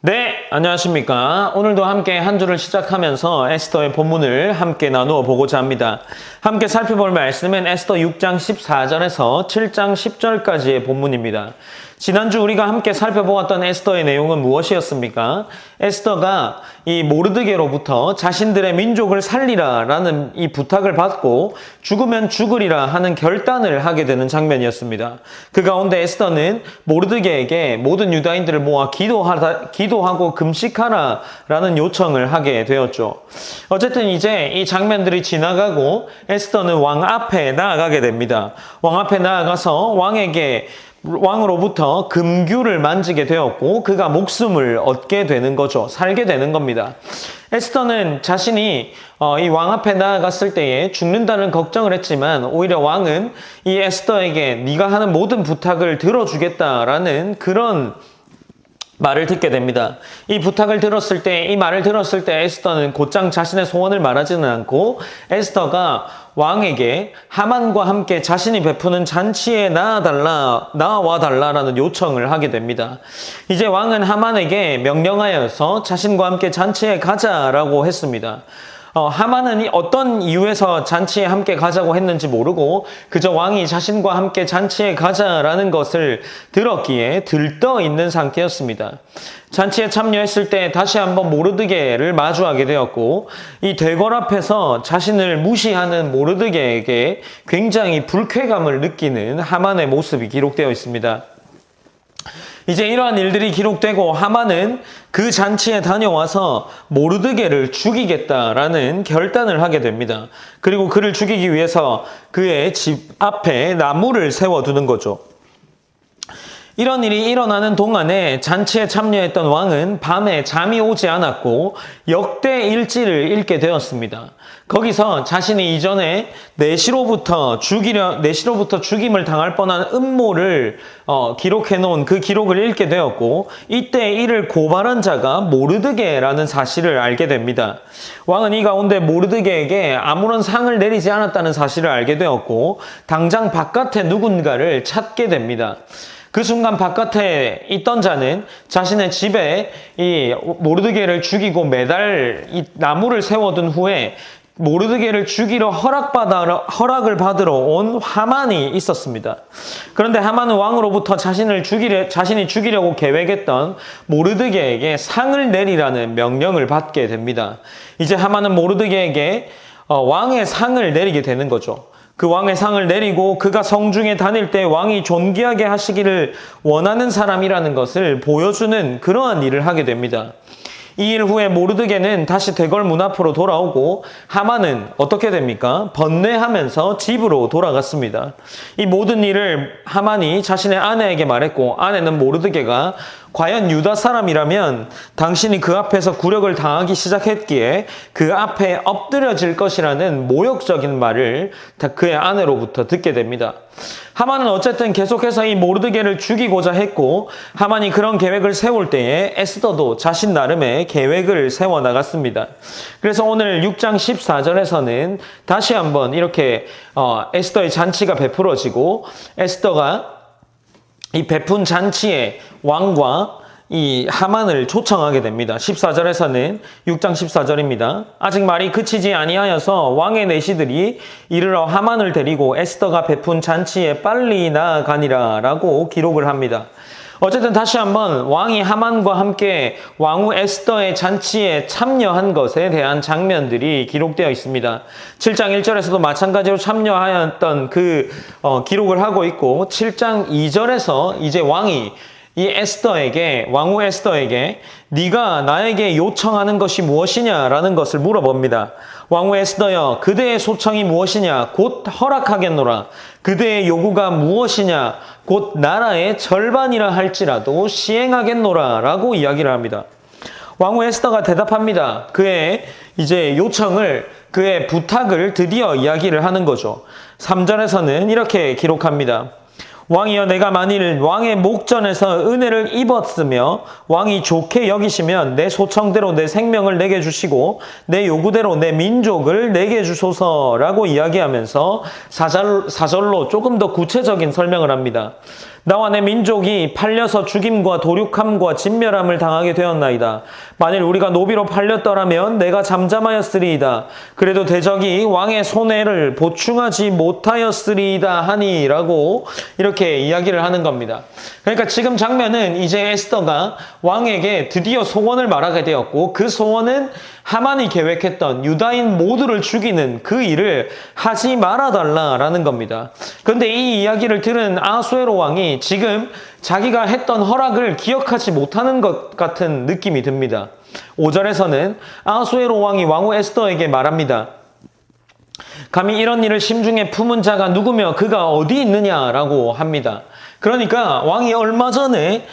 네, 안녕하십니까. 오늘도 함께 한 주를 시작하면서 에스더의 본문을 함께 나누어 보고자 합니다. 함께 살펴볼 말씀은 에스더 6장 14절에서 7장 10절까지의 본문입니다. 지난주 우리가 함께 살펴보았던 에스더의 내용은 무엇이었습니까? 에스더가 이 모르드게로부터 자신들의 민족을 살리라라는 이 부탁을 받고 죽으면 죽으리라 하는 결단을 하게 되는 장면이었습니다. 그 가운데 에스더는 모르드게에게 모든 유다인들을 모아 기도하다, 기도 하고 금식하라라는 요청을 하게 되었죠. 어쨌든 이제 이 장면들이 지나가고 에스더는 왕 앞에 나아가게 됩니다. 왕 앞에 나아가서 왕에게 왕으로부터 금규를 만지게 되었고 그가 목숨을 얻게 되는 거죠. 살게 되는 겁니다. 에스더는 자신이 어, 이왕 앞에 나아갔을 때에 죽는다는 걱정을 했지만 오히려 왕은 이 에스더에게 네가 하는 모든 부탁을 들어주겠다라는 그런 말을 듣게 됩니다. 이 부탁을 들었을 때, 이 말을 들었을 때 에스더는 곧장 자신의 소원을 말하지는 않고 에스더가 왕에게 하만과 함께 자신이 베푸는 잔치에 나와달라, 나와달라라는 요청을 하게 됩니다. 이제 왕은 하만에게 명령하여서 자신과 함께 잔치에 가자라고 했습니다. 어, 하만은 어떤 이유에서 잔치에 함께 가자고 했는지 모르고 그저 왕이 자신과 함께 잔치에 가자라는 것을 들었기에 들떠 있는 상태였습니다. 잔치에 참여했을 때 다시 한번 모르드게를 마주하게 되었고 이 대궐 앞에서 자신을 무시하는 모르드게에게 굉장히 불쾌감을 느끼는 하만의 모습이 기록되어 있습니다. 이제 이러한 일들이 기록되고 하만은 그 잔치에 다녀와서 모르드게를 죽이겠다라는 결단을 하게 됩니다. 그리고 그를 죽이기 위해서 그의 집 앞에 나무를 세워두는 거죠. 이런 일이 일어나는 동안에 잔치에 참여했던 왕은 밤에 잠이 오지 않았고 역대 일지를 읽게 되었습니다. 거기서 자신이 이전에 내시로부터 죽이려 내시로부터 죽임을 당할 뻔한 음모를 어, 기록해 놓은 그 기록을 읽게 되었고 이때 이를 고발한 자가 모르드게라는 사실을 알게 됩니다. 왕은 이 가운데 모르드게에게 아무런 상을 내리지 않았다는 사실을 알게 되었고 당장 바깥에 누군가를 찾게 됩니다. 그 순간 바깥에 있던 자는 자신의 집에 이 모르드게를 죽이고 매달 이 나무를 세워둔 후에 모르드게를 죽이러 허락받아, 허락을 받으러 온 하만이 있었습니다. 그런데 하만은 왕으로부터 자신을 죽이려, 자신이 죽이려고 계획했던 모르드게에게 상을 내리라는 명령을 받게 됩니다. 이제 하만은 모르드게에게 어, 왕의 상을 내리게 되는 거죠. 그 왕의 상을 내리고 그가 성중에 다닐 때 왕이 존귀하게 하시기를 원하는 사람이라는 것을 보여주는 그러한 일을 하게 됩니다. 이 일 후에 모르드게는 다시 대궐 문 앞으로 돌아오고 하만은 어떻게 됩니까? 번뇌하면서 집으로 돌아갔습니다. 이 모든 일을 하만이 자신의 아내에게 말했고 아내는 모르드게가 과연 유다 사람이라면 당신이 그 앞에서 굴욕을 당하기 시작했기에 그 앞에 엎드려질 것이라는 모욕적인 말을 그의 아내로부터 듣게 됩니다. 하만은 어쨌든 계속해서 이 모르드게를 죽이고자 했고 하만이 그런 계획을 세울 때에 에스더도 자신 나름의 계획을 세워 나갔습니다. 그래서 오늘 6장 14절에서는 다시 한번 이렇게 어, 에스더의 잔치가 베풀어지고 에스더가 이 베푼 잔치에 왕과 이 하만을 초청하게 됩니다. 14절에서는 6장 14절입니다. 아직 말이 그치지 아니하여서 왕의 내시들이 이르러 하만을 데리고 에스더가 베푼 잔치에 빨리 나아가니라라고 기록을 합니다. 어쨌든 다시 한번 왕이 하만과 함께 왕후 에스더의 잔치에 참여한 것에 대한 장면들이 기록되어 있습니다. 7장 1절에서도 마찬가지로 참여하였던 그 어, 기록을 하고 있고 7장 2절에서 이제 왕이 이 에스더에게 왕후 에스더에게 네가 나에게 요청하는 것이 무엇이냐라는 것을 물어봅니다. 왕후 에스더여 그대의 소청이 무엇이냐 곧 허락하겠노라 그대의 요구가 무엇이냐 곧 나라의 절반이라 할지라도 시행하겠노라 라고 이야기를 합니다. 왕후 에스더가 대답합니다. 그의 이제 요청을 그의 부탁을 드디어 이야기를 하는 거죠. 3절에서는 이렇게 기록합니다. 왕이여 내가 만일 왕의 목전에서 은혜를 입었으며 왕이 좋게 여기시면 내 소청대로 내 생명을 내게 주시고 내 요구대로 내 민족을 내게 주소서라고 이야기하면서 사절, 사절로 조금 더 구체적인 설명을 합니다. 나와 내 민족이 팔려서 죽임과 도륙함과 진멸함을 당하게 되었나이다. 만일 우리가 노비로 팔렸더라면 내가 잠잠하였으리이다. 그래도 대적이 왕의 손해를 보충하지 못하였으리이다 하니라고 이렇게 이야기를 하는 겁니다. 그러니까 지금 장면은 이제 에스더가 왕에게 드디어 소원을 말하게 되었고 그 소원은 하만이 계획했던 유다인 모두를 죽이는 그 일을 하지 말아달라라는 겁니다. 그런데 이 이야기를 들은 아수에로 왕이 지금 자기가 했던 허락을 기억하지 못하는 것 같은 느낌이 듭니다. 5절에서는 아수에로 왕이 왕후 에스더에게 말합니다. 감히 이런 일을 심중에 품은 자가 누구며 그가 어디 있느냐라고 합니다. 그러니까 왕이 얼마 전에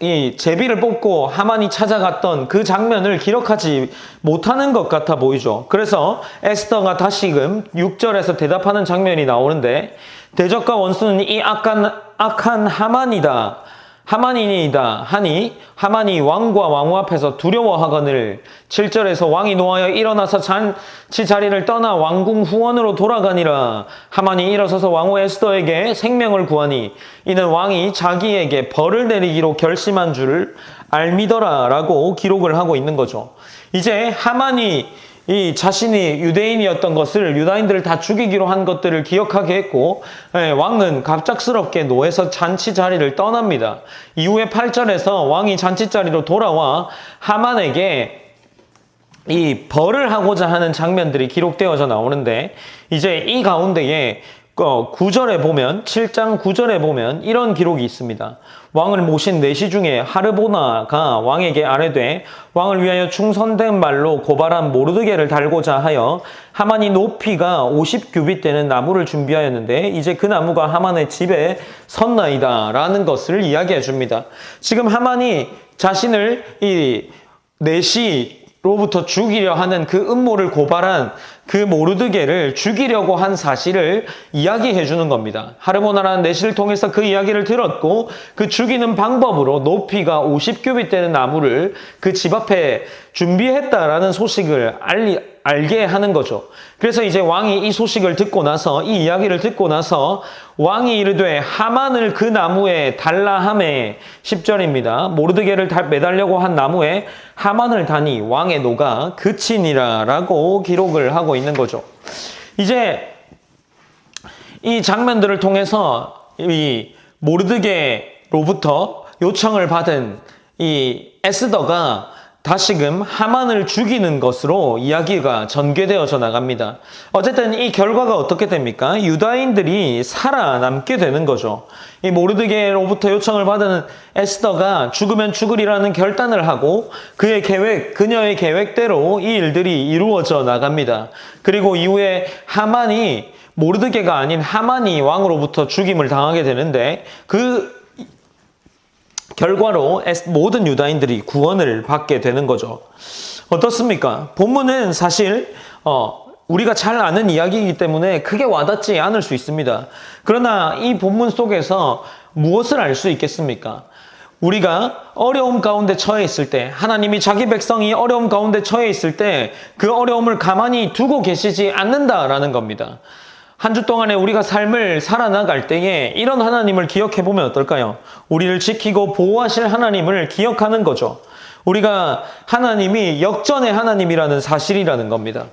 이 제비를 뽑고 하만이 찾아갔던 그 장면을 기록하지 못하는 것 같아 보이죠. 그래서 에스더가 다시금 6절에서 대답하는 장면이 나오는데 대적과 원수는 이 악한, 악한 하만이다. 하만이니다 하니 하만이 왕과 왕후 앞에서 두려워하거늘 7절에서 왕이 노하여 일어나서 잔치 자리를 떠나 왕궁 후원으로 돌아가니라 하만이 일어서서 왕후 에스더에게 생명을 구하니 이는 왕이 자기에게 벌을 내리기로 결심한 줄을 알미더라라고 기록을 하고 있는 거죠. 이제 하만이 이 자신이 유대인이었던 것을 유다인들을 다 죽이기로 한 것들을 기억하게 했고 예, 왕은 갑작스럽게 노에서 잔치 자리를 떠납니다. 이후에 8절에서 왕이 잔치 자리로 돌아와 하만에게 이 벌을 하고자 하는 장면들이 기록되어져 나오는데 이제 이 가운데에 9절에 어, 보면 7장 9절에 보면 이런 기록이 있습니다. 왕을 모신 내시 중에 하르보나가 왕에게 아뢰되 왕을 위하여 충선된 말로 고발한 모르드게를 달고자 하여 하만이 높이가 50규빗 되는 나무를 준비하였는데 이제 그 나무가 하만의 집에 섰나이다라는 것을 이야기해 줍니다. 지금 하만이 자신을 이 내시 로부터 죽이려 하는 그 음모를 고발한 그 모르드게를 죽이려고 한 사실을 이야기해 주는 겁니다. 하르모나라는 내시를 통해서 그 이야기를 들었고 그 죽이는 방법으로 높이가 50규빗 되는 나무를 그 집 앞에 준비했다라는 소식을 알리, 알게 하는 거죠. 그래서 이제 왕이 이 소식을 듣고 나서 이 이야기를 듣고 나서 왕이 이르되 하만을 그 나무에 달라 함에 10절입니다. 모르드게를 매달려고 한 나무에 하만을 다니 왕의 노가 그치니라라고 기록을 하고 있는 거죠. 이제 이 장면들을 통해서 이 모르드게로부터 요청을 받은 이 에스더가 다시금 하만을 죽이는 것으로 이야기가 전개되어져 나갑니다. 어쨌든 이 결과가 어떻게 됩니까? 유다인들이 살아남게 되는 거죠. 이 모르드게로부터 요청을 받은 에스더가 죽으면 죽으리라는 결단을 하고 그의 계획, 그녀의 계획대로 이 일들이 이루어져 나갑니다. 그리고 이후에 하만이 모르드게가 아닌 하만이 왕으로부터 죽임을 당하게 되는데 그 결과로 모든 유다인들이 구원을 받게 되는 거죠. 어떻습니까? 본문은 사실 어, 우리가 잘 아는 이야기이기 때문에 크게 와닿지 않을 수 있습니다. 그러나 이 본문 속에서 무엇을 알 수 있겠습니까? 우리가 어려움 가운데 처해 있을 때, 하나님이 자기 백성이 어려움 가운데 처해 있을 때, 그 어려움을 가만히 두고 계시지 않는다라는 겁니다. 한 주 동안에 우리가 삶을 살아나갈 때에 이런 하나님을 기억해 보면 어떨까요? 우리를 지키고 보호하실 하나님을 기억하는 거죠. 우리가 하나님이 역전의 하나님이라는 사실이라는 겁니다.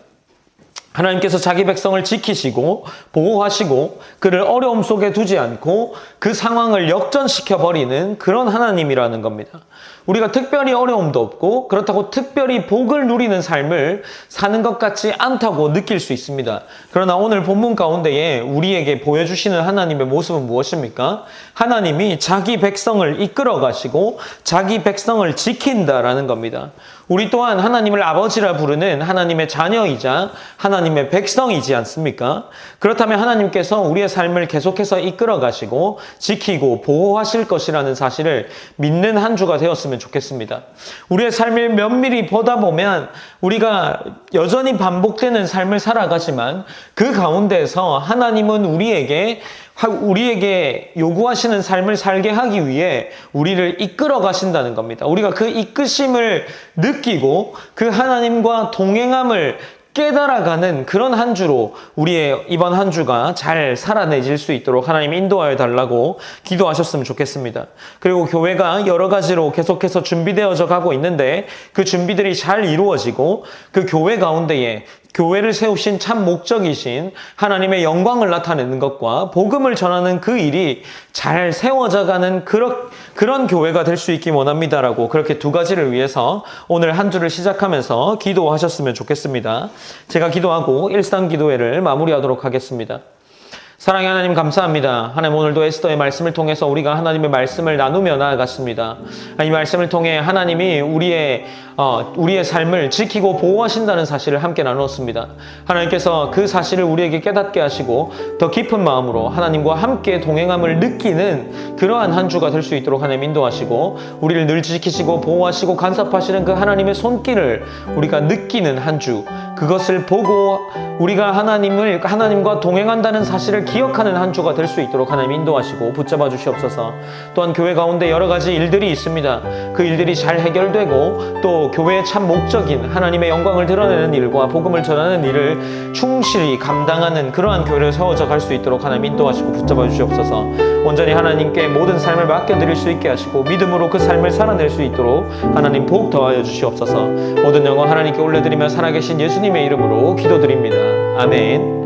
하나님께서 자기 백성을 지키시고 보호하시고 그를 어려움 속에 두지 않고 그 상황을 역전시켜 버리는 그런 하나님이라는 겁니다. 우리가 특별히 어려움도 없고 그렇다고 특별히 복을 누리는 삶을 사는 것 같지 않다고 느낄 수 있습니다. 그러나 오늘 본문 가운데에 우리에게 보여주시는 하나님의 모습은 무엇입니까? 하나님이 자기 백성을 이끌어 가시고 자기 백성을 지킨다라는 겁니다. 우리 또한 하나님을 아버지라 부르는 하나님의 자녀이자 하나님의 백성이지 않습니까? 그렇다면 하나님께서 우리의 삶을 계속해서 이끌어 가시고 지키고 보호하실 것이라는 사실을 믿는 한 주가 되었 으면 좋겠습니다. 우리의 삶을 면밀히 보다 보면 우리가 여전히 반복되는 삶을 살아가지만 그 가운데서 하나님은 우리에게 우리에게 요구하시는 삶을 살게 하기 위해 우리를 이끌어 가신다는 겁니다. 우리가 그 이끄심을 느끼고 그 하나님과 동행함을 깨달아가는 그런 한 주로 우리의 이번 한 주가 잘 살아내질 수 있도록 하나님 인도하여 달라고 기도하셨으면 좋겠습니다. 그리고 교회가 여러 가지로 계속해서 준비되어져 가고 있는데 그 준비들이 잘 이루어지고 그 교회 가운데에 교회를 세우신 참 목적이신 하나님의 영광을 나타내는 것과 복음을 전하는 그 일이 잘 세워져 가는 그런, 그런 교회가 될 수 있기 원합니다라고 그렇게 두 가지를 위해서 오늘 한 주를 시작하면서 기도하셨으면 좋겠습니다. 제가 기도하고 일상 기도회를 마무리하도록 하겠습니다. 사랑의 하나님 감사합니다. 하나님 오늘도 에스더의 말씀을 통해서 우리가 하나님의 말씀을 나누며 나아갔습니다. 이 말씀을 통해 하나님이 우리의 어, 우리의 삶을 지키고 보호하신다는 사실을 함께 나누었습니다. 하나님께서 그 사실을 우리에게 깨닫게 하시고 더 깊은 마음으로 하나님과 함께 동행함을 느끼는 그러한 한 주가 될 수 있도록 하나님 인도하시고 우리를 늘 지키시고 보호하시고 간섭하시는 그 하나님의 손길을 우리가 느끼는 한 주. 그것을 보고 우리가 하나님을 하나님과 동행한다는 사실을 기억하는 한 주가 될 수 있도록 하나님 인도하시고 붙잡아 주시옵소서. 또한 교회 가운데 여러 가지 일들이 있습니다. 그 일들이 잘 해결되고 또 교회의 참 목적인 하나님의 영광을 드러내는 일과 복음을 전하는 일을 충실히 감당하는 그러한 교회를 세워져 갈 수 있도록 하나님 인도하시고 붙잡아 주시옵소서. 온전히 하나님께 모든 삶을 맡겨 드릴 수 있게 하시고 믿음으로 그 삶을 살아낼 수 있도록 하나님 복 더하여 주시옵소서. 모든 영광 하나님께 올려드리며 살아계신 예수님의 이름으로 기도드립니다. 아멘.